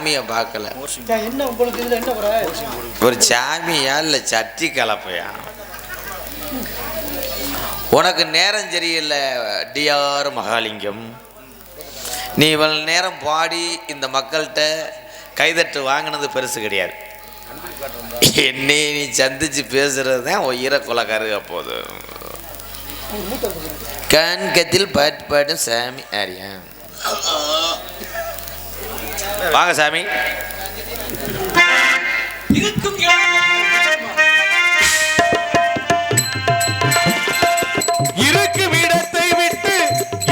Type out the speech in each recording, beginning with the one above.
சாமியை பார்க்கல. ஒரு சாமியா இல்லை சட்டி கலப்பையா? உனக்கு நேரம் சரியில்லை டிஆர் மகாலிங்கம். நீ இவ்வளவு நேரம் பாடி இந்த மக்கள்கிட்ட கைதட்டு வாங்கினது பெருசு கிடையாது. என்னை நீ சந்திச்சு பேசுறது தான் உயிரை கொலக்காருக போகுது கண்கத்தில் பாட்டு பாடும் சாமி ஆரியா. வாங்க சாமி. இருக்கும் இடத்தை விட்டு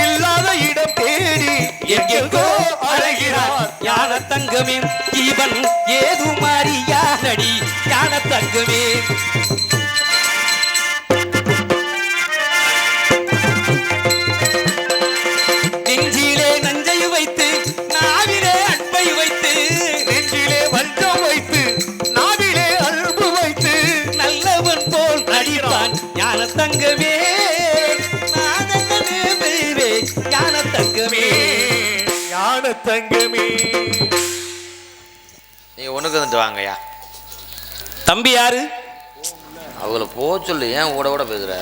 இல்லாத இடம் தேடி எங்கெங்கோ அழகிறார் ஞான தங்கமே இவன் ஏது மாறியானடி ஞான தங்கமே. தங்கமே நீ ஒண்ணுக்கு வந்துட்டு வாங்கய்யா. தம்பி யாரு? அவங்கள போக சொல்லு ஏன் கூட கூட பேசுற?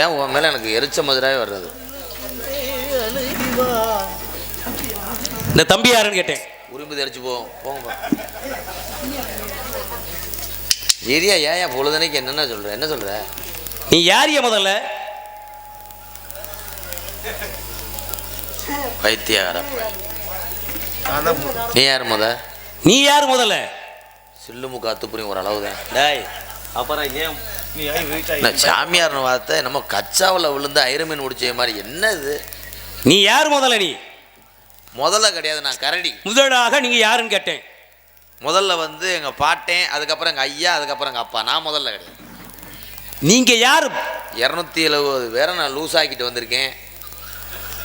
ஏன் உன் மேலே எனக்கு எரிச்ச மதுராவே வர்றது? இந்த தம்பி யாருன்னு கேட்டேன். உரிமை தெரிச்சு போவோம் போங்க ஏரியா ஏன் பொழுதனைக்கு என்னென்ன சொல்ற? என்ன சொல்ற? நீ யாரிய முதல்ல? பைத்தியகார நீ யார் முத? நீ யார் முதல்ல? சில்லுமுக்கு அத்துப்புரியும் ஒரு அளவு தான் டேய் அப்புறம் ஏன் நீ ஐ வெயிட் நான் சாமியார்னு வார்த்தை? நம்ம கச்சாவில் விழுந்து ஐரமீன் முடிச்ச மாதிரி. என்ன இது நீ யார் முதல்ல நீ? முதல்ல கிடையாது நான் கரடி. முதலாக நீங்க யாருன்னு கேட்டேன். முதல்ல வந்து எங்கள் பாட்டேன் அதுக்கப்புறம் எங்கள் ஐயா அதுக்கப்புறம் எங்கள் அப்பா. நான் முதல்ல கிடையாது. நீங்க யாரு? இரநூத்தி எழுபது பேரை நான் லூஸ் ஆக்கிட்டு வந்திருக்கேன்.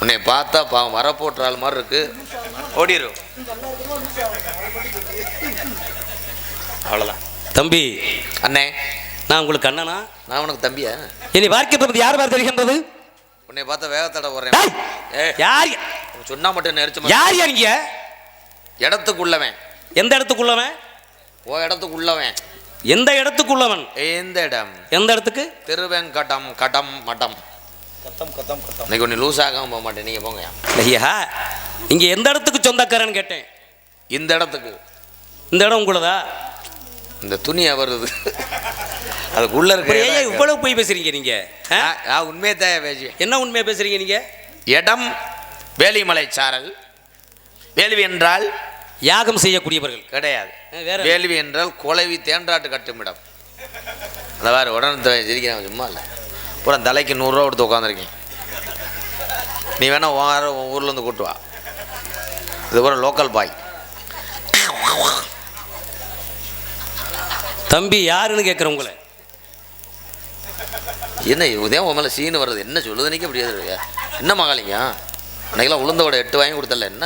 உன்னை பார்த்தா பாவம் வரப்போட்டுற ஆள் மாதிரி இருக்கு. ஓடிரும் அவ்வளோதான் தம்பி. அண்ணே. நான் உங்களுக்கு அண்ணனா? நான் உனக்கு தம்பியா? என்னை பார்க்கிறது யார் பார்த்து தெரிகின்றது உன்னை பார்த்தா வேகத்தடை போடுறேன் யார்? சொன்னா மட்டும் நெரிச்சு யார் யார் இங்க இடத்துக்குள்ளவன். எந்த இடத்துக்குள்ளவன்? ஓ இடத்துக்குள்ளவன். எந்த இடத்துக்குள்ளவன்? எந்த இடம்? எந்த இடத்துக்கு? திருவெங்கடம் கடம் மடம். இன்னைக்கு ஒன்று லூஸ் ஆகாம போக மாட்டேன். நீங்கள் போங்க ஐயா இங்க எந்த இடத்துக்கு சொந்தக்காரன்னு கேட்டேன். இந்த இடத்துக்கு. இந்த இடம் உங்களதா? இந்த துணியை வருது அதுக்குள்ள இருக்க ஏன் இவ்வளவு போய் பேசுறீங்க நீங்க? ஆ? நான் உண்மையை தான் பேசுவேன். என்ன உண்மையா பேசுறீங்க நீங்க? இடம் வேலிமலை சாரல் வேள்வி என்றால் யாகம் செய்யக்கூடியவர்கள். கிடையாது. வேள்வி என்றால் குலைவி தேன்றாட்டு கட்டுமிடம் அந்த வேறு உடனே சிரிக்கிறேன் சும்மா இல்லை. பூரா தலைக்கு நூறுரூவா கொடுத்து உட்காந்துருக்கேன் நீ வேணா வார உன் ஊர்லேருந்து கூட்டு வா. இது பூரா லோக்கல் பாய் தம்பி யாருன்னு கேட்குறேன் உங்களை. என்ன இதே உன் மேலே சீனு வர்றது. என்ன சொல்லுதுனிக்க முடியாது என்ன மகாலிங்க அன்னைக்கெல்லாம் உளுந்தோட எட்டு வாங்கி கொடுத்தல என்ன?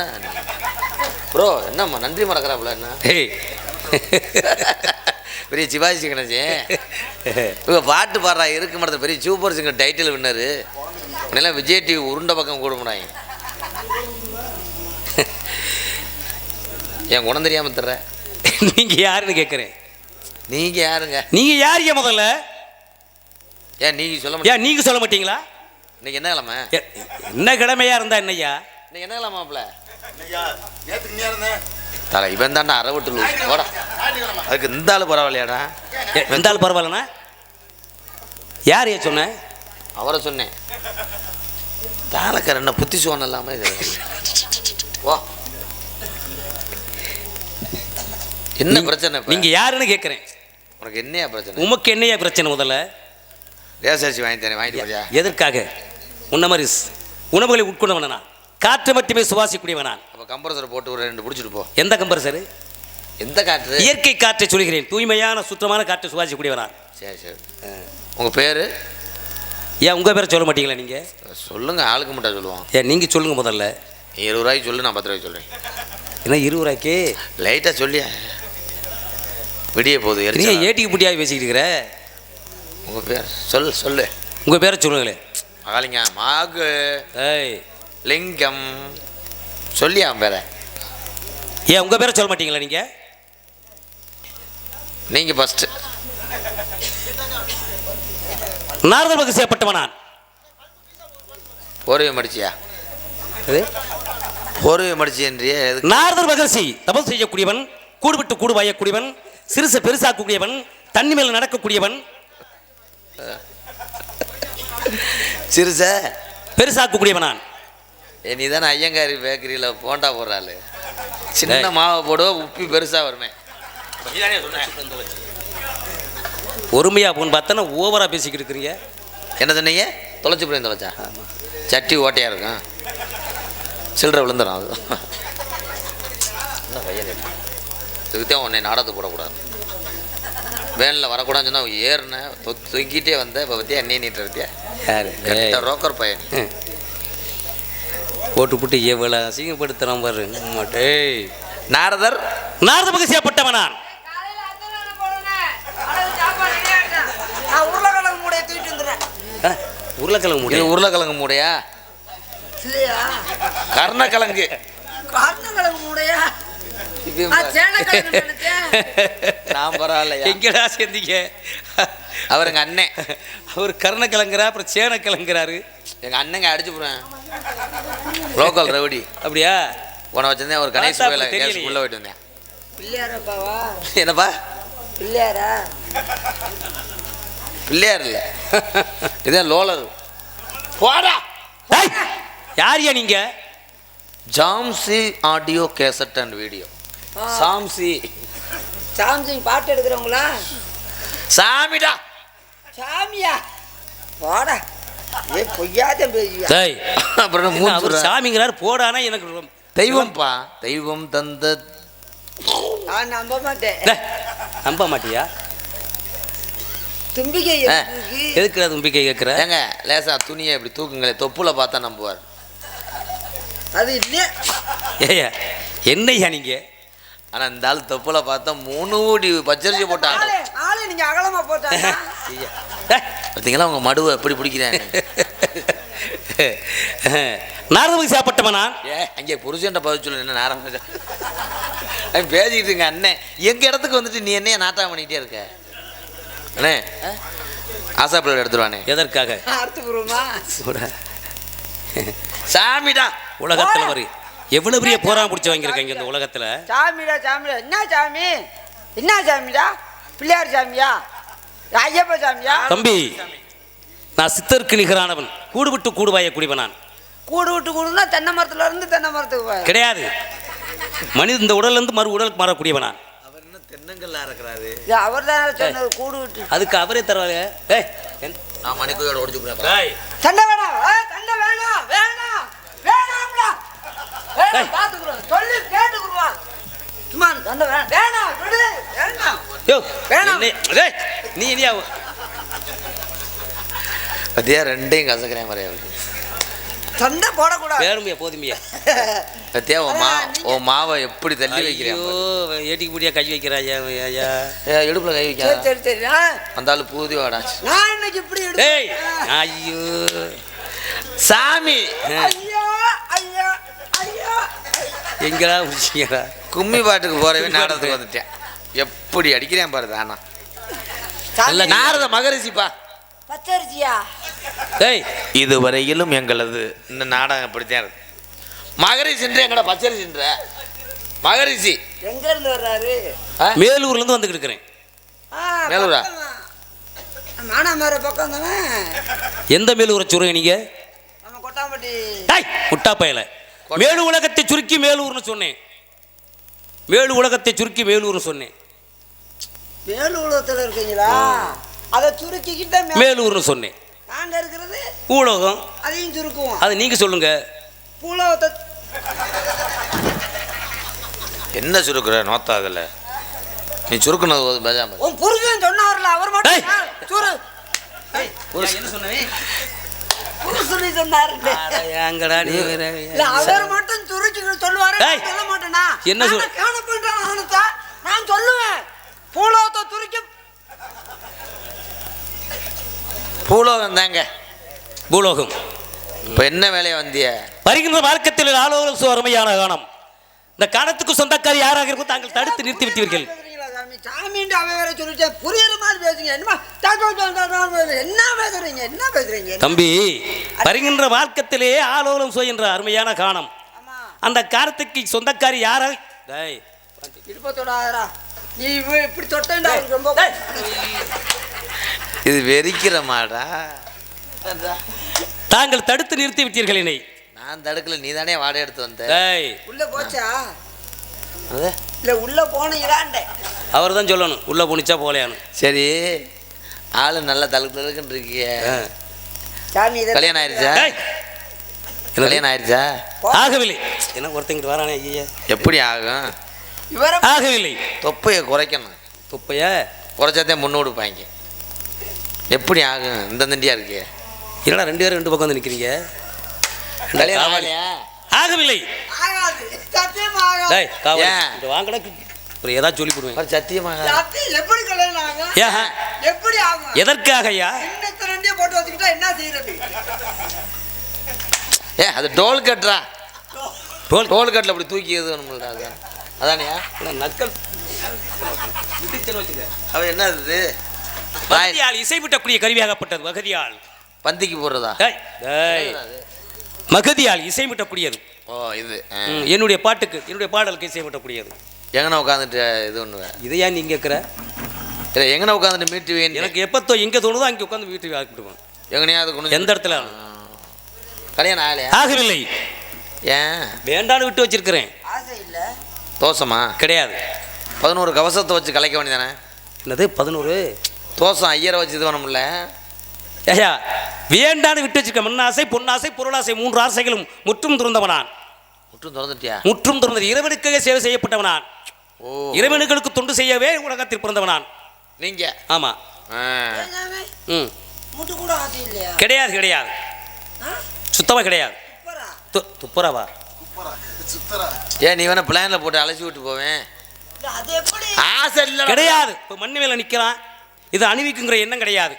ப்ரோ என்னம்மா நன்றி மறக்கிறாப்புல என்ன? ஏய் பெரிய சிவாஜி கணேசே. இவங்க பாட்டு பாடுறா இருக்கு மரத்தை பெரிய சூப்பர் சிங்கர் டைட்டில் வின்னரு. உன்னெல்லாம் விஜய் டிவி உருண்டை பக்கம் கொடுமுடாங்க என் குணம் தெரியாமல் தர்ற நீங்க யாருன்னு கேட்குறேன் நீங்கள் யாருங்க? நீங்க யார் ஏன் முதல்ல? ஏன் நீங்கள் சொல்ல ஏன் நீங்க சொல்ல மாட்டீங்களா? இன்னைக்கு என்ன கிழமை என்ன கிழமையா இருந்தா என்னய்யா? இன்னைக்கு என்ன கிழமாப்ல நேத்துக்கு நீ இருந்தேன். தலை இவன் தாண்டா அறவட்டு போடா. அதுக்கு இந்த ஆள் பரவாயில்லையாடா? இந்த ஆள் பரவாயில்லண்ணா? யார் ஏன் சொன்ன? அவரை சொன்னேன். தாளக்கார என்ன புத்தி சோன் இல்லாமல் இது. ஓ என்ன பிரச்சனை இப்ப? நீங்க யாருன்னு கேட்குறேன் உனக்கு என்னையா பிரச்சனை? உமக்கு என்னையா பிரச்சனை முதல்ல? ரேசரிசி வாங்கி தரேன் வாங்கிட்டு எதற்காக? உன்ன மாதிரி உணவுகளை உட்கொண்டவன காற்றை மட்டுமே சுவாசிக்கூடியவன் நான். அப்போ கம்ப்ரஸர் போட்டு ஒரு ரெண்டு பிடிச்சிட்டு போ. எந்த கம்பர் சார் எந்த காற்று? இயற்கை காற்றை சொல்கிறேன். தூய்மையான சுத்தமான காற்றை சுவாசிக்கூடியவன் நான். சரி சரி. உங்கள் பேர்? ஏன் உங்கள் பேரை சொல்ல மாட்டீங்களா நீங்கள் சொல்லுங்க ஆளுக்கு மட்டும் சொல்லுவான் ஏன் நீங்கள் சொல்லுங்கள் முதல்ல. இருபது ரூபாய்க்கு சொல்லு நான் பத்து ரூபாய்க்கு சொல்கிறேன் என்ன இருபது ரூபாய்க்கு? லைட்டாக சொல்லியா? விடிய போகுது நீங்கள். ஏட்டிக்கு புட்டியாக பேசிக்கிட்டு இருக்கிற? உங்கள் பேர் சொல்லு சொல்லு. உங்கள் பேரை சொல்லுங்களேன். மகாலிங்க மாகு. ஏய் லிங்கம். சொல்லியா அவன் பேரை ஏன் உங்க பேரை சொல்ல மாட்டீங்களா நீங்க? நீங்கள் ஃபஸ்ட்டு நாரத மகிழ்ச்சியப்பட்டவன் நான்? போர்வை மடிச்சியா போர்வை மடிச்சின்றியே எதுக்கு? நாரதர் மகர்ஷி தபம் செய்யக்கூடியவன் கூடு விட்டு கூடு வாயக்கூடியவன் சிறுசை பெருசாக்கக்கூடியவன் தண்ணி மேல நடக்கக்கூடியவன். சிறுச? பெருசாக்கக்கூடியவன் நான்? நீ தானே ஐயங்காரி பேக்கரியில் போண்டா போடுறாள். சின்ன மாவை போடுவ உப்பி பெருசாக வருமே. பொறுமையா போன்னு பார்த்தா ஓவரா பேசிக்கிட்டு இருக்கிறீங்க? என்ன சொன்னீங்க தொலைச்சி போய் தொலைச்சா சட்டி ஓட்டையாக இருக்கும். சில்லறை விழுந்துடும் அது. என்ன பையன் இது? இதுக்குத்தான் உன்னை நாடகத்துக்கு போடக்கூடாது. வேனில் வரக்கூடாதுன்னு சொன்னா ஏறினேன் தொ- தொங்கிட்டே வந்தேன் இப்போ பற்றியா எண்ணெய் நீட்டு இருக்கியா யாரு? ரோக்கர் பையன். போட்டு போட்டு எவ்வளோ அசிங்கப்படுத்துறான் பாரு. ஆமா, டேய். நாரதர் நாரத இருக்கா நான். உருளைக்கிழங்கு ஆ, உருளைக்கிழங்கு மூடையா? இல்லையா? கர்ணக்கிழங்கு. காரணக்கிழங்கு மூடையா? இது நான் பரவாயில்லையா? எங்கடா சேர்ந்தீங்க? அவர் எங்கள் அண்ணன். அவர் கருணக்கிழங்குறா அப்புறம் சேனக்கிழங்குறாரு எங்கள் அண்ணங்க அடிச்சு போடுவேன் லோக்கல் ரவுடி. அப்படியா? உன வச்சிருந்தேன் ஒரு கணேஷ் கோயில. உள்ள போயிட்டு வந்தேன். பிள்ளையாரப்பாவா? என்னப்பா? பிள்ளையாரா? பிள்ளையார் இல்லை. இதான் லோலர். போடா! ஏய், யாரியா நீங்க? ஜாம்சி ஆடியோ கேசட் அண்ட் வீடியோ. சாம்சி. சாம்சங் பாட்டு எடுக்கிறவங்களா? சாமிடா. சாமியா? போடா ஏ பொய்யாத பேசியா டேய் அப்புறம் அவர். சாமிங்கிறார் போடானா எனக்கு ரொம்ப- தெய்வம்ப்பா தெய்வம் தந்த நான் நம்ப மாட்டேன். நம்ப மாட்டியா? தும்பிக்கை எதுக்குடா தும்பிக்கை கேட்குற ஏங்க லேசா துணியை இப்படி தூக்குங்களே தொப்புல பார்த்தா நம்புவார். அது இல்லையே ஏய்யா என்னய்யா நீங்க? ஆனா இந்த ஆள் தொப்புல பார்த்தா மூணு ஊடி பச்சரிசி போட்டாங்க ஆளு ஆளு நீங்க அகலமா போட்டாங்க பார்த்தீங்களா உங்க மடுவை எப்படி பிடிக்கிறேன்? நாரத மகிழ்ச்சியப்பட்டவன் நான்? ஏ அங்கே புருஷன்ட்ட பதில் சொல்லு என்ன அவன் பேசிக்கிட்டு இருங்க அண்ணன் எங்க இடத்துக்கு வந்துட்டு நீ என்னைய நாட்டம் பண்ணிக்கிட்டே இருக்க? அண்ணே ஆசாப்பிள்ளை எடுத்துருவானே. எதற்காக? அர்த்தபூர்வமா சூடா. சாமிடா உலகத்துல ஒரு எவ்வளவு பெரிய போராம பிடிச்சி வாங்கியிருக்காங்க இந்த உலகத்துல? சாமிடா சாமிடா. என்ன சாமி? என்ன சாமிடா? பிள்ளையார் சாமியா? ஐயப்ப சாமியா? தம்பி நான் சித்தருக்கு நிகரானவன். கூடு விட்டு கூடு வாய குடிவன் நான். கூடு விட்டு கூடுனா தென்னை மரத்துல இருந்து தென்னை மரத்துக்கு போய் கிடையாது. மனித இந்த உடல்ல இருந்து மறு உடலுக்கு மாறக்கூடியவன் நான். அவர் என்ன தென்னங்கல்ல இருக்கிறாரு அவர் தான் சொன்னது கூடு விட்டு. அதுக்கு அவரே தருவாரு. ஏய் என்- நான் மணிக்கோயோட ஒடிச்சு போறேன் ஏய், சண்டை வேணாம். ஏ, சண்டை வேணாம். வேணாம். வேணாம்டா. வேணாம் பாத்துக்குறோம் சொல்லி கேட்டுக்குருவான் சும்மா சண்டை வேணாம். வேணாம் விடு வேணாம் யோ, வேணாம். என்னை- டேய், நீ இனியா பத்தியா ரெண்டையும் கசக்கிறேன் மாதிரி அவருக்கு சண்டை போடக்கூடாது. வேணுமையா போதுமையா? பத்தியா உன் மா உன் மாவை எப்படி தள்ளி வைக்கிறேன் ஐயோ ஏட்டிக்கு முடியா கை வைக்கிறாயா ஐயா ஏ இடுப்புல கை சரி வைக்காத. சரி சரி அந்த ஆளு பூதி வாடாச்சு நான் இன்னைக்கு இப்படி ஐயோ சாமி ஐயோ. ஐயோ ஐயோ. எங்கடா முடிச்சீங்கடா கும்மி பாட்டுக்கு போறவே நாடகத்துக்கு வந்துட்டேன். எப்படி அடிக்கிறேன் பாரு தானா சாமி. நாரத மகரிஷிப்பா பச்சரிசியா? டேய் இதுவரையிலும் எங்களது இந்த நாடகம் இப்படித்தான் இருக்கு. மகரிஷின்ற எங்கட பச்சரிசின்ற? மகரிஷி. எங்க இருந்து வர்றாரு? ஆ? மேலூர்ல இருந்து வந்துகிட்டு இருக்கிறேன். ஆ, மேலூரா? மானாமர பக்கம் தானே எந்த மேலூரை சொல்றீங்க நீங்க? நம்ம கொட்டாம்பட்டி. டேய் முட்டா பயல மேலு உலகத்தை சுருக்கி மேலூர்னு சொன்னேன். மேலு உலகத்தை சுருக்கி மேலூர்னு சொன்னேன். மேலூலகத்தில் இருக்கீங்களா? அதை சுருக்கிக்கிட்ட மேலூர்னு சொன்னேன். நாங்க இருக்கிறது ஊலகம் அதையும் சுருக்குவோம். அது நீங்க சொல்லுங்க. பூலகத்தை என்ன சுருக்குற? நோத்தா அதில். நீ சுருக்குனது போது பேசாம உன் புருஷன் சொன்னார்ல அவர் மட்டும் சுரு என்ன சொன்னேன் சொன்னாரு. எங்கடா நீ அவர் மட்டும் சுருக்கிக்கிட்டு சொல்லுவாரு சொல்ல மாட்டேனா? என்ன சொல்- நான் கேன பண்றேன் அவனுக்கு நான் சொல்லுவேன். பூலகத்தை சுருக்கி பூலோகம் தாங்க. பூலோகம். இப்போ என்ன வேலையை வந்திய? வருகின்ற மார்க்கத்தில் ஆலோசனை அருமையான காணம். இந்த காலத்துக்கு சொந்தக்காரி யாராக இருக்கும் தாங்கள் தடுத்து நிறுத்தி விட்டீர்கள். பேசுறீங்களா சாமி சாமின்ட்டு அவன் வேற சொல்லிட்டேன் புரியுற மாதிரி பேசுங்க. என்னமா என்ன பேசுறீங்க? என்ன பேசுறீங்க? தம்பி வருகின்ற மார்க்கத்திலே ஆலோலம் சோய் என்ற அருமையான காணம். ஆமா. அந்த காரத்துக்கு சொந்தக்காரி யாரா? டேய் இடுப்ப தொடாதடா. நீ இப்படி அவருக்கு ரொம்ப இது வெறிக்கிற மாடா. தாங்கள் தடுத்து நிறுத்தி விட்டீர்கள் என்னை. நான் தடுக்கல நீ தானே வாடகை எடுத்து வந்த. டேய். உள்ள போச்சா? அது? இல்ல உள்ள போனீங்களான்டே அவர் தான் சொல்லணும். உள்ள போனிச்சா போலையான்னு சரி ஆளு நல்லா தழுக்கு தழுக்குன்னு இருக்கிய. சாமி இதை கல்யாணம் ஆயிடுச்சா கல்யாணம் ஆயிடுச்சா ஆகவில்லை. என்ன ஒருத்தங்கிட்டு வரானே ஐயா. எப்படி ஆகும்? இவரை ஆகவில்லை. தொப்பையை குறைக்கணும். குப்பைய குறைச்சாதே முன்னு கொடுப்பாங்க. எப்படி ஆகும்? இந்த தண்டியா இருக்கு. என்னடா ரெண்டு பேரும் ரெண்டு பக்கம் வந்து நிற்கிறீங்க கல்யாணம் ஆகலையா? ஆகவில்லை. ஏதாவது சொல்லி போடுவேன். பாரு, சத்தியமாக சத்தியம் எப்படி எப்படி ஆகும்? எதற்காக ஐயா? இன்னத்தை ரெண்டே போட்டு வச்சுக்கிட்டா என்ன செய்யறது ஏ அது டோல் கட்டுறா. டோல்? டோல் கட்டில் அப்படி தூக்கி எது வேணும்ல அதான்? அதானியா நக்கல். அவன் என்ன வாய் வகதியால் இசைவிட்டக்கூடிய கருவியாகப்பட்டது வகதியால். பந்திக்கு போடுறதா? டேய் டேய். மகதியால் இசைமிட்டக்கூடியது. ஓ இது என்னுடைய பாட்டுக்கு என்னுடைய பாடலுக்கு இசைமிட்டக்கூடியது. எங்கன உட்காந்துட்டு இது பண்ணுவேன் இதை ஏன் நீங்க கேட்குற இல்லை எங்கன உட்காந்துட்டு மீட்டு வேணும் எனக்கு எப்போ எங்கே தோணுதோ அங்கே உட்காந்து வீட்டுக்கு ஆக்கிடுவேன் எங்கனையாவது கொண்டு எந்த இடத்துல? கல்யாணம் ஆகலையா? ஆகவில்லை. ஏன்? வேண்டான்னு விட்டு வச்சிருக்கிறேன். ஆசை இல்ல. தோசமா கிடையாது. பதினோரு கவசத்தை வச்சு கலைக்க வேண்டியதானே? என்னது பதினோரு? தோசம் ஐயரை வச்சு இது பண்ணமுல்ல ஐயா வேண்டான்னு விட்டு வச்சிருக்க மண்ணாசை பொன்னாசை பொருளாசை மூன்று ஆசைகளும் முற்றும் துறந்தவனான். முற்றும் திறந்துட்டியா? முற்றும் துறந்தது இறைவனுக்காக சேவை செய்யப்பட்டவனான். ஓ. இறைவனுக்கு தொண்டு செய்யவே உலகத்தில் பிறந்தவனான். நீங்க? ஆமா. கிடையாது கிடையாது. ஆ? சுத்தமா கிடையாது. துப்புரவா? ஏன் நீ வேணா பிளான்ல போட்டு அழைச்சி விட்டு போவேன் இல்ல, அது எப்படி? ஆசை இல்லை கிடையாது. இப்போ மண்ணு மேல நிற்கிறான் இது அணிவிக்குங்கிற எண்ணம் கிடையாது.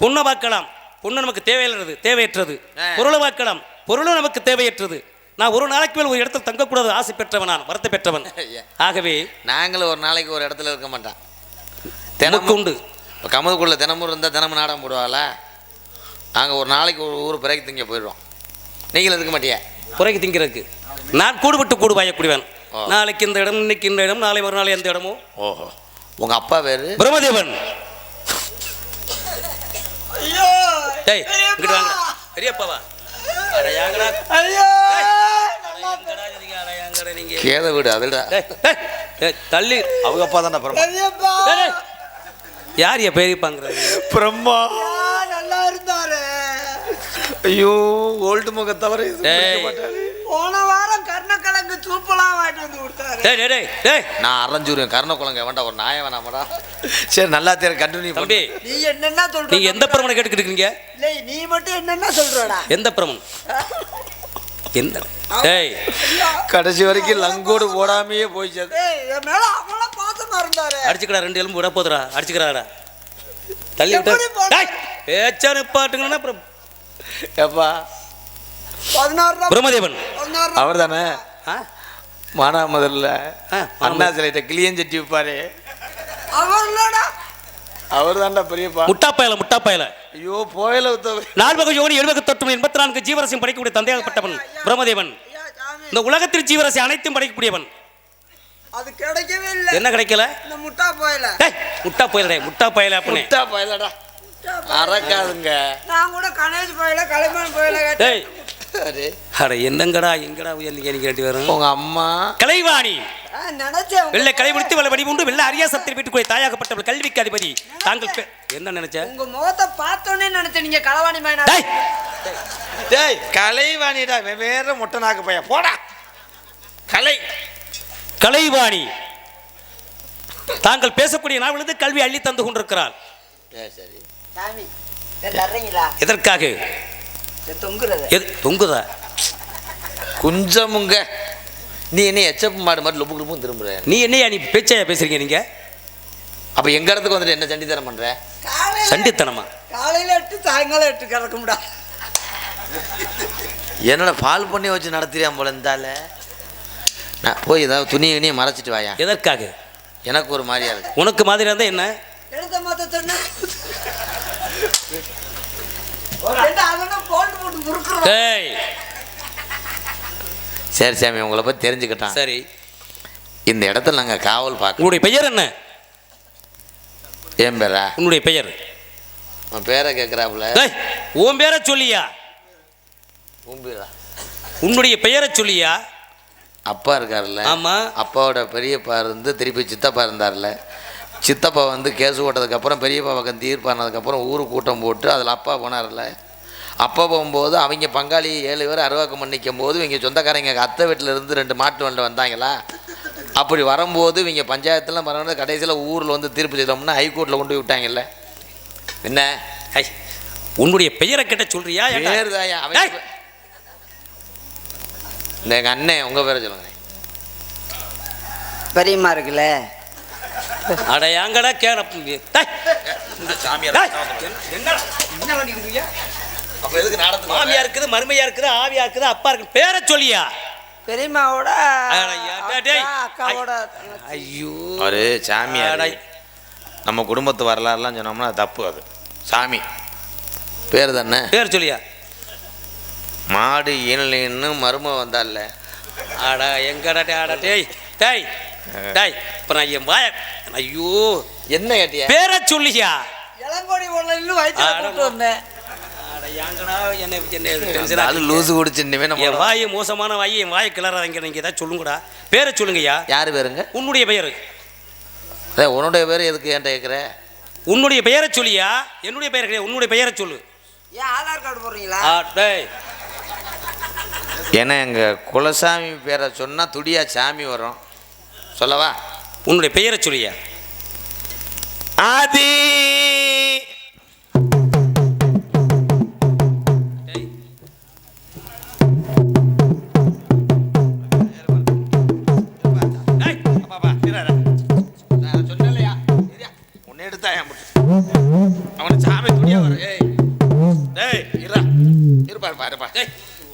பொண்ணை பார்க்கலாம். பொண்ணு நமக்கு தேவையற்றது. ஆ. பொருளை பார்க்கலாம். பொருளும் நமக்கு தேவையற்றது. நான் ஒரு நாளைக்கு மேல் ஒரு இடத்துல தங்கக்கூடாது ஆசை பெற்றவன் நான் வருத்த பெற்றவன். ஆகவே நாங்களும் ஒரு நாளைக்கு ஒரு இடத்துல இருக்க மாட்டோம். நமக்கு தினமும் உண்டு. இப்போ கமதுக்குள்ள தினமும் இருந்தால் தினமும் நாடகம் போடுவாங்களா நாங்கள் ஒரு நாளைக்கு ஒரு ஊர் பிறகு திங்க போயிடுவோம் நீங்களும் இருக்க மாட்டியா? குறைக்கு திங்கிறதுக்கு. நான் கூடுபட்டு கூடு பாயக்கூடியவன். ஆ. நாளைக்கு இந்த இடம் இன்னைக்கு இந்த இடம் நாளை மறுநாள் எந்த இடமோ. ஓஹோ. உங்கள் அப்பா பேர் பிரம்மதேவன். ஐயோ டேய் இங்கிட்டு வாங்க பெரியப்பாவா அட யாங்கடா ஐயோ. அட எங்கடா இருக்கீங்க? அட யாங்கடா நீங்க. கேத வீடு அதுடா. டேய், டேய், டேய், தள்ளி. அவங்க அப்பா தானே பிரம்மா. பெரியப்பா. டேய், டேய். யார் யா பெரியப்பாங்கிறது? பிரம்மா. நல்லா இருந்தாரு. ஐயோ ஓல்டு முக தவிர சூப்பெல்லாம் வாங்கிட்டு வந்து கொடுத்தாரு. டேய் டேய் டேய் டேய். நான் அரைஞ்சூருவேன் கருணக்குளங்க வேண்டாம் ஒரு நாய வேணாமடா சரி நல்லா தெரியும் கண்டினியூ தம்பி நீ என்னென்ன சொல்ற நீங்க எந்த பிரமனை கேட்டுக்கிட்டு இருக்கீங்க? இல்லை நீ மட்டும் என்னென்ன சொல்றடா. எந்த பிரமன்? எந்த? டேய். கடைசி வரைக்கும் லங்கோடு போடாமையே போயிச்சு என் மேல அவ்வளவு பாசமா இருந்தாரு அடிச்சுக்கடா ரெண்டு எலும்பு விட போதுடா. அடிச்சுக்கடாடா. தள்ளி விட்டு. டேய் பேச்சா நிப்பாட்டுங்கன்னா அப்புறம் ஏப்பா பதினாறு பிரம்மதேவன் அவர் தானே ஆ? மானாமதுரில் அண்ணா சிலைட்ட கிளியஞ்சட்டி வைப்பாரு. அவர் தான்டா பெரியப்பா. முட்டாப்பயல முட்டாப்பயல ஐயோ போயல நால்வகை யோனி எழுபது தொற்றும் எண்பத்தி நான்கு ஜீவரசையும் படைக்கக்கூடிய தந்தையாகப்பட்டவன் பிரம்மதேவன். இந்த உலகத்தில் ஜீவரசை அனைத்தும் படைக்கக்கூடியவன். அது கிடைக்கவே இல்லை. என்ன கிடைக்கல? இந்த முட்டா போயில. டேய் முட்டா பயலடே முட்டா பயல அப்படின்னு. முட்டா பயலடா. அறக்காதுங்க. நான் கூட கணேஷ் போயில கலைமான் போயில டேய் சரி அட என்னங்கடா எங்கடா உயர்ந்தீங்க நீங்க ரெண்டு பேரும் உங்க அம்மா. கலைவாணி. நினைச்சேன் வெள்ளை கலை முடித்து வெள்ள வடி உண்டு வெள்ள அரியா சத்திர வீட்டுக்குள்ளே தாயாகப்பட்டவள் கல்விக்கு அதிபதி. தாங்கள் என்ன நினைச்ச? உங்க முகத்தை பார்த்தோன்னே நினைச்சேன் நீங்க களவாணி மேனா டேய்! டேய் கலைவாணிடா வேற மொட்டை நாக்கு பையன். போடா. கலை. கலைவாணி. தாங்கள் பேசக்கூடிய நாவலிருந்து கல்வி அள்ளி தந்து கொண்டிருக்கிறார். சரி எதற்காக? எது? தொங்குதா? குஞ்சமுங்க. நீ என்ன எச்சப்பு மாடு மாதிரி லொப்பு லொப்பும் திரும்புற? நீ என்னையா நீ பேச்சையா பேசுறீங்க நீங்க? அப்ப எங்க இடத்துக்கு வந்துட்டு என்ன சண்டித்தனம் பண்ற? சண்டித்தனமா? காலையில எட்டு சாயங்காலம் எட்டு கிடக்கும்டா. என்னோட பால் பண்ணி வச்சு நடத்துறியான் போல இருந்தால நான் போய் ஏதாவது துணி கிணியை மறைச்சிட்டு வாயா. எதற்காக? எனக்கு ஒரு மாதிரியா இருக்கு. உனக்கு மாதிரி இருந்தா என்ன? எடுத்த மாத்த சொன்ன. டேய். சரி சாமி உங்களை பற்றி தெரிஞ்சுக்கிட்டான். சரி. இந்த இடத்துல நாங்கள் காவல் பார்க்கணும் உன்னுடைய பெயர் என்ன? ஏன் பேரா? உன்னுடைய பெயர்? உன் பேரை கேட்குறாப்புல டேய் உன் பேரை சொல்லியா? பூம்பிரா உன்னுடைய பெயரை சொல்லியா? அப்பா இருக்கார்ல ஆமா. அப்பாவோட பெரியப்பா இருந்து திருப்பி சித்தப்பா இருந்தார்ல சித்தப்பா வந்து கேஸ் போட்டதுக்கப்புறம் பெரியப்பா பக்கம் தீர்ப்பானதுக்கப்புறம் ஊரு கூட்டம் போட்டு அதில் அப்பா போனார்ல. அப்பா போகும்போது அவங்க பங்காளி ஏழு பேர் அருவாக்கம் பண்ணிக்கும் போது இவங்க சொந்தக்காரங்க அத்தை வீட்டில் இருந்து ரெண்டு மாட்டு வண்டை வந்தாங்களா? அப்படி வரும்போது இவங்க பஞ்சாயத்தில் மறுபடியும் கடைசியில் ஊரில் வந்து தீர்ப்பு செய்தோம்னா ஹைகோர்ட்டில் கொண்டு போய் விட்டாங்கல்ல. என்ன? ஐ உன்னுடைய பெயரை கேட்ட சொல்றியா? பேர் தாயா இந்த எங்கள் அண்ணன் உங்கள் பேரை சொல்லுங்க. பெரியம்மா இருக்குல்ல? அட ஏங்கடா கேட மாமியா இருக்குது மருமையா இருக்குது ஆவியா இருக்குது அப்பா இருக்கு பேரை சொல்லியா? தங்கச்சி. ஐயோ. ஒரு சாமியார். அட, நம்ம குடும்பத்து வரலாறுலாம் சொன்னோம்னா தப்பு அது. சாமி பேர் தானே? பேர் சொல்லியா? மாடு ஈனலின்னு மரும வந்தால அட எங்கடா அட டேய். டேய். டேய் இப்போ நான் என் வாய ஐயோ. என்ன கேட்டிய? பேரை சொல்லியா? இளங்கோடி அட, கூட்டு வந்தேன் வாய் மோசமான வாய் என் வாய் கிளறாதீங்க நீங்க ஏதாவது சொல்லுங்கடா. பேரை சொல்லுங்கய்யா. யார் பேருங்க? உன்னுடைய பெயர். உன்னுடைய பேர் எதுக்கு என்கிட்ட கேட்குற உன்னுடைய பெயரை சொல்லியா? என்னுடைய பெயர் கிடையாது உன்னுடைய பெயரை சொல்லு. ஏன் ஆதார் கார்டு போடுறீங்களா? டேய். ஏன்னா எங்கள் குலசாமி பேரை சொன்னால் துடியா சாமி வரும். சொல்லவா? உன்னுடைய பெயரை சொல்லியா. ஆதி. வர ஏய்.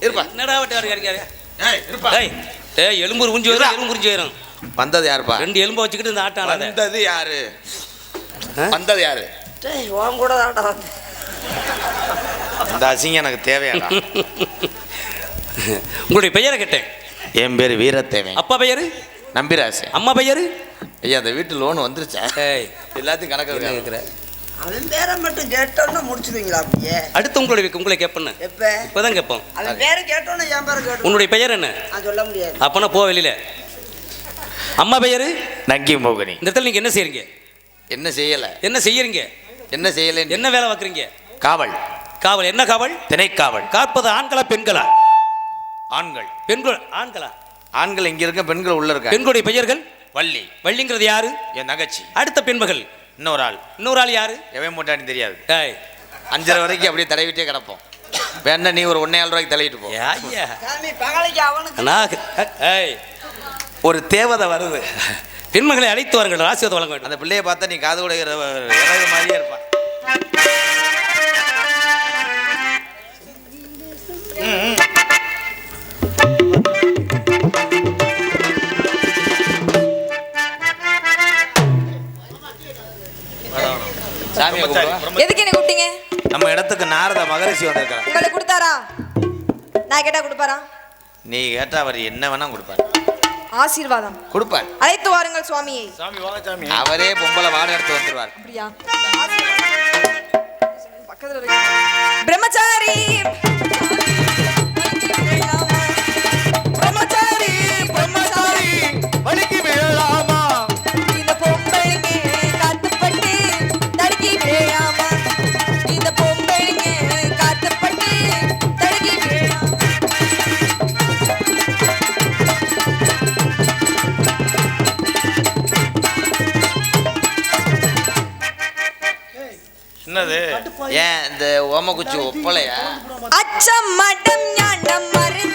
இருப்பா என்னடா வட்டி வரைக்கும் இருக்காரு ஏய் இருப்பா. டேய் டேய் எலும்பு உறிஞ்சு வரும் எலும்பு உறிஞ்சு வரும். வந்தது யாருப்பா? ரெண்டு எலும்பை வச்சுக்கிட்டு இந்த ஆட்டம் ஆடாத. வந்தது யாரு? ஆ? வந்தது யாரு? டேய் உன் கூட வந்து இந்த அசிங்கம் எனக்கு தேவையாடா. உங்களுடைய பெயரை கேட்டேன். என் பேர் வீரத்தேவன். அப்பா பெயரு? நம்பிராசு. அம்மா பெயரு? ஐயா அந்த வீட்டு லோன் வந்துருச்சா? எல்லாத்தையும் கணக்கு கேட்குற அவன் பேரை மட்டும் கேட்டோன்னு முடிச்சுடுவீங்களா அப்படியே? அடுத்து உங்களுடைய உங்களை கேட்பேன்னு எப்ப? இப்போதான் கேட்போம் அவன் பேரை கேட்டோன்னு என் பேரை கேட்டோம் உன்னுடைய பெயர் என்ன? நான் சொல்ல முடியாது. அப்பனா போ வெளியில. அம்மா பெயரு? நங்கி மோகினி. இந்த இடத்துல நீங்க என்ன செய்றீங்க? என்ன செய்யல? என்ன செய்யறீங்க? என்ன செய்யல என்ன வேலை பார்க்குறீங்க? காவல். காவல். என்ன காவல்? திணைக்காவல். காப்பது ஆண்களா பெண்களா? ஆண்கள். பெண்கள் ஆண்களா? ஆண்கள் இங்க இருக்க பெண்கள் உள்ள இருக்க. பெண்களுடைய பெயர்கள்? வள்ளி. வள்ளிங்கிறது யாரு? என் தங்கச்சி. அடுத்த பெண்மகள்? இன்னொரு ஆள் இன்னொரு ஆள் யாரு? எவன் மூட்டான்னு தெரியாது. டேய் அஞ்சரை வரைக்கும் அப்படியே தடவிட்டே கிடப்போம். வேணா நீ ஒரு ஒன்னே ஏழு ரூபாய்க்கு தள்ளிட்டு போ. ஏய். ஒரு தேவதை வருது. பெண்மகளை அழைத்து வாருங்கள் ஆசீர்வாதம் வழங்க வேண்டும். அந்த பிள்ளைய பார்த்தா நீ காது இறகு மாதிரியே இருப்பான்? எதுக்கு என்ன கூப்பிட்டீங்க? நம்ம இடத்துக்கு நாரத மகரிஷி வந்திருக்கிறார். உங்களை கொடுத்தாரா? நான் கேட்டா கொடுப்பாரா? நீ கேட்டா அவர் என்ன வேணா கொடுப்பார். ஆசீர்வாதம். கொடுப்பார். அழைத்து வாருங்கள் சுவாமியை. சாமி வாங்க சாமி. அவரே பொம்பளை வாடகை எடுத்து வந்துருவார். அப்படியா? பக்கத்துல பிரம்மச்சாரி! என்னது? ஏன் இந்த ஓமக்குச்சி ஒப்பலையா? அச்சம் மடம் ஞானம் மருந்தாச்சாம்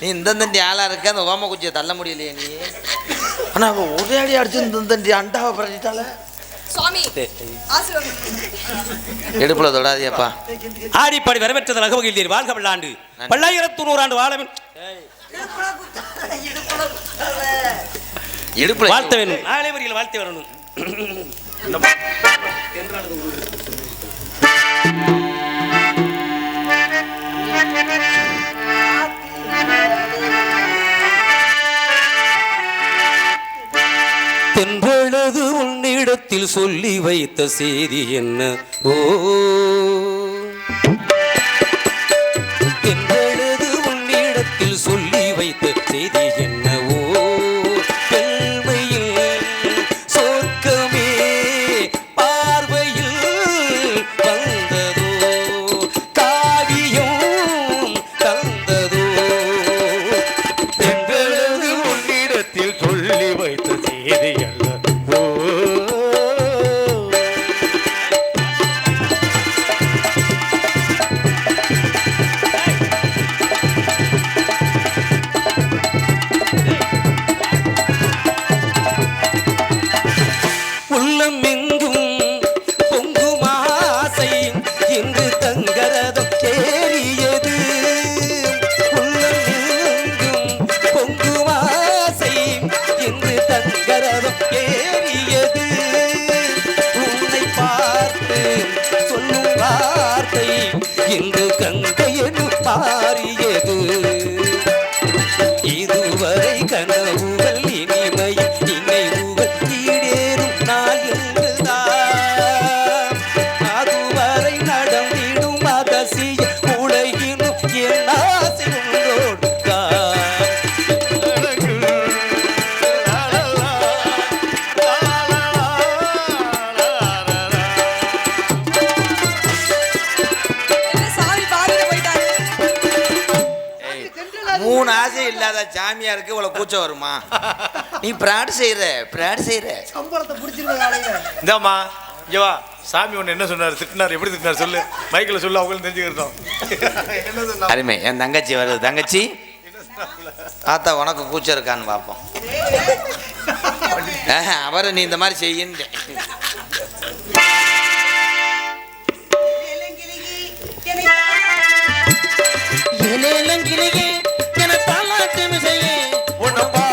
நீ இந்த தண்டி ஆளா இருக்க அந்த ஓம குச்சியை தள்ள முடியலையே நீ. ஆனா அவ ஒரே அடி அடிச்சு இந்த தண்டி அண்டாவை பரட்டிட்டால எடுப்புல தொடாதியப்பா ஆடிப்பாடி வரவேற்றது ரகவகில் வாழ்க பல்லாண்டு பல்லாயிரத்து நூறாண்டு வாழ வேண்டும். இடுப்புல வாழ்த்த வேணும் நாளை வரியில் வாழ்த்து வரணும் தென்றெழுது உன்னிடத்தில் சொல்லி வைத்த செய்தி என்ன? ஓ சாமியாருக்கு இவ்வளவு கூச்சம் வருமா? நீ பிராட் செய்யற பிராட் செய்யற. சம்பளத்தை பிடிச்சிருக்க காலையில இந்தாம்மா இங்க வா. சாமி ஒன்று என்ன சொன்னார்? திட்டினார். எப்படி திட்டினார் சொல்லு. மைக்கில் சொல்லு அவங்களும் தெரிஞ்சுக்கிட்டோம் அருமை. என் தங்கச்சி வருது. தங்கச்சி ஆத்தா உனக்கு கூச்சம் இருக்கான்னு பார்ப்போம் அவரை நீ இந்த மாதிரி செய்யின்னு உன்னை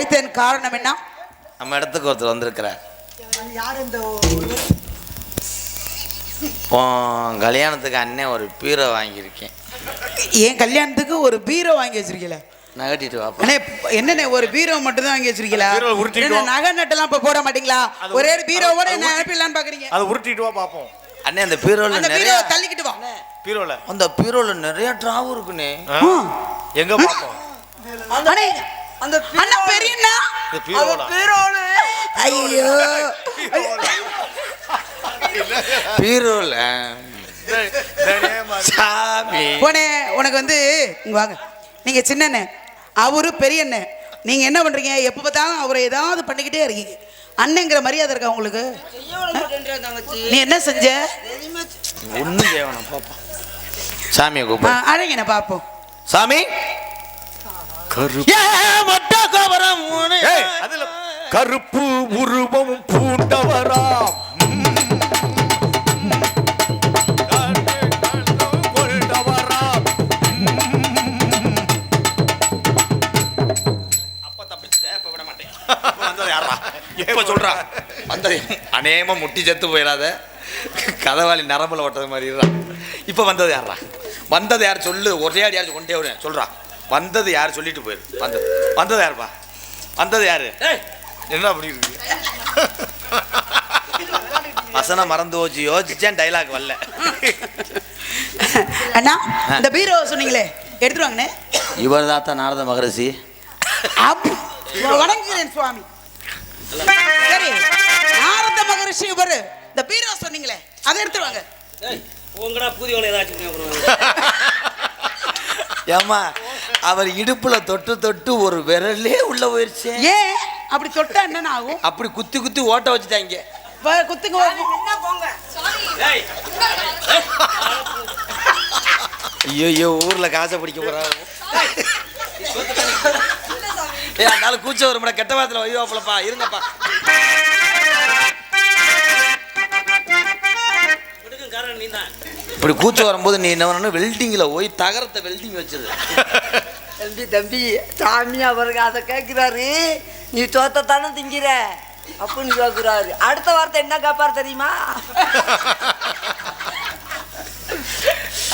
அழைத்தன் காரணம் என்ன? நம்ம இடத்துக்கு ஒருத்தர் வந்திருக்கிறார். யார் இந்த கல்யாணத்துக்கு அண்ணன் ஒரு பீரோ வாங்கியிருக்கேன். என் கல்யாணத்துக்கு ஒரு பீரோ வாங்கி வச்சிருக்கீல நகட்டிட்டு வாப்பா அண்ணே என்னண்ணே ஒரு பீரோ மட்டும் தான் வாங்கி வச்சிருக்கீங்களா? உருட்டிட்டு என்ன நகை நட்டெல்லாம் இப்ப போட மாட்டீங்களா? ஒரே உரு- பீரோவோட என்ன அனுப்பிடலான்னு பாக்குறீங்க. அதை உருட்டிட்டு வா பார்ப்போம் அண்ணே அந்த பீரோல அந்த நிறைய பீரோ தள்ளிக்கிட்டு வா. பீரோல. அந்த பீரோல நிறைய டிராவும் இருக்குண்ணே? எங்க பார்ப்போம் அண்ணே அந்த அண்ணா பெரியண்ணா. பீரோல? ஐயோ. பீரோல? சாமி. போனே உனக்கு வந்து இங்க வாங்க. நீங்க சின்னண்ணே அவரு பெரியண்ணே. நீங்க என்ன பண்றீங்க? எப்ப பார்த்தாலும் அவரை ஏதாவது பண்ணிக்கிட்டே இருக்கீங்க. அண்ணங்கிற மரியாதை இருக்கா உங்களுக்கு? நீ என்ன செஞ்ச? ஒன்றும் செய்யணும் பாப்பா. சாமியை கூப்பிடு. அழகின பாப்போம். சாமி? கருப்பு உருவம் பூண்டவராம் சொல்றா. வந்தது அநேகமா முட்டி செத்து போயிடாத. கதவாளி நரம்புல ஓட்டது மாதிரி இப்ப வந்தது யாரா வந்தது யார் சொல்லு? ஒரே அடி யார் கொண்டே விடு சொல்றா. வந்தது யார்? சொல்லிட்டு போயிரு. வந்தது. வந்தது யாருப்பா? வந்தது யாரு? ஏய், என்ன அப்படி இருக்கு? வசனம் மறந்து போச்சு யோசிச்சேன் டைலாக் வரல. அண்ணா இந்த பீரோ சொன்னீங்களே எடுத்துட்டு வாங்கண்ணே. இவர் தாத்தா நாரத மகரிஷி. வணங்குகிறேன் சுவாமி. சரி நாரத மகரிஷி இவரு. இந்த பீரோ சொன்னீங்களே அதை எடுத்துட்டு வாங்க. ஏய், உங்கடா பூதி ஏமா அவர் இடுப்புல தொட்டு தொட்டு ஒரு விரலே உள்ள போயிருச்சு. ஏன் அப்படி தொட்டா என்னென்ன ஆகும்? அப்படி குத்தி குத்தி ஓட்ட வச்சுட்டாங்க. வ- குத்துங்க வா- என்ன போங்க? ஏய், ஐயோ ஐயோ ஊர்ல காசை பிடிக்க போறாங்க ஏ அதனால கூச்ச வரும்டா கெட்ட வாரத்தில் வைவாப்புலப்பா இருங்கப்பா. கொடுக்கும் காரணம் நீதான். இப்படி கூச்ச வரும்போது நீ என்ன பண்ணணும்? வெல்டிங்கில் போய் தகரத்தை வெல்டிங் வச்சிரு. தம்பி தம்பி சாமி அவருக்கு அதை கேட்கிறாரு நீ தோத்தத்தானே திங்கிற? அப்படின்னு கேட்கிறாரு அடுத்த வார்த்தை என்ன கேட்பாரு தெரியுமா?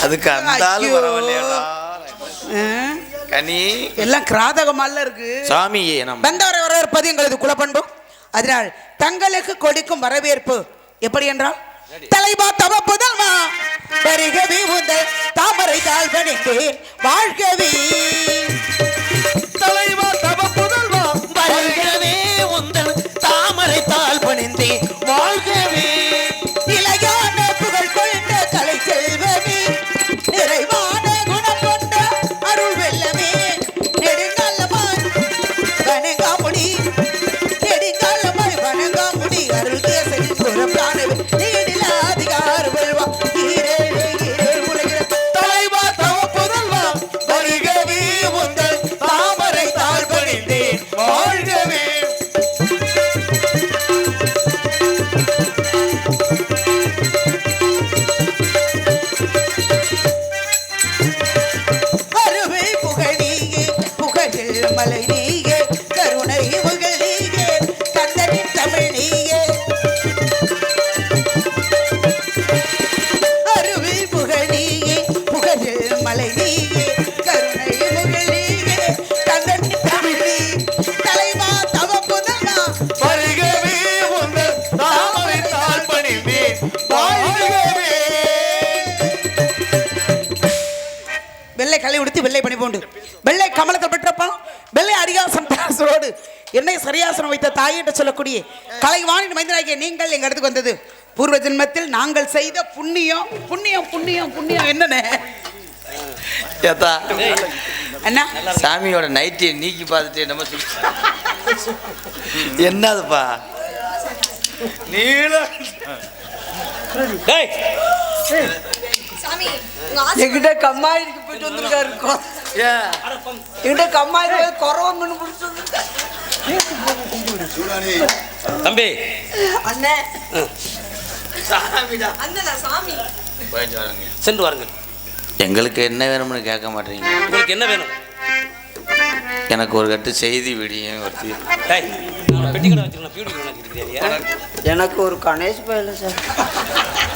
அதுக்கு அந்த கனி. எல்லாம் கிராதகமால இருக்கு. சாமியே நம்ம. வந்தவரை வரவேற்பது எங்களது குலப்பண்பு. அதனால் தங்களுக்கு கொடுக்கும் வரவேற்பு. எப்படி என்றால் தலைவா தவ புதல்வா வருகவே உந்தல் தாமரை தாழ் பணிந்தேன் வாழ்கவே. தலைவா தவ புதல்வா வருகவே உந்தன் தாமரை தாழ் பணிந்தே வாழ்கவே. இளையான புகழ் கொண்ட கலை செல்வமே நிறைவான குணம் கொண்ட அருள் வெல்லமே. நெடுங்காலமாய் வணங்காமுடி நெடுங்காலமாய் வணங்காமுடி அருள் வெள்ளை பணி போண்டு. வெள்ளை கமலத்தை பெற்றப்பா. வெள்ளை அரியாசன் தாசரோடு என்னை சரியாசனம் வைத்த தாயிட்ட சொல்லக்கூடிய கலைவாணி மைந்தனாகிய நீங்கள் எங்க இடத்துக்கு வந்தது? பூர்வ ஜென்மத்தில் நாங்கள் செய்த புண்ணியம். புண்ணியம் புண்ணியம் புண்ணியம். ஏத்தா. அண்ணா? சாமியோட நைட்டியை நீக்கி பார்த்துட்டு சொல்லி. என்னதுப்பா? நீல என்கிட்ட கம்மாயிருக்கு போயிட்டு வந்திருக்காரு கொ- ஏன் என்கிட்ட கம்மாயிருக்கு போய் குறவ மீன் தம்பி. அண்ணே. வரேங்க. சென்று வாருங்கள். எங்களுக்கு என்ன வேணும்னு கேட்க மாட்டீங்க. உங்களுக்கு என்ன வேணும்? எனக்கு ஒரு கட்டு செய்தி விடியும் எனக்கு ஒரு கணேஷ் பயில சார்.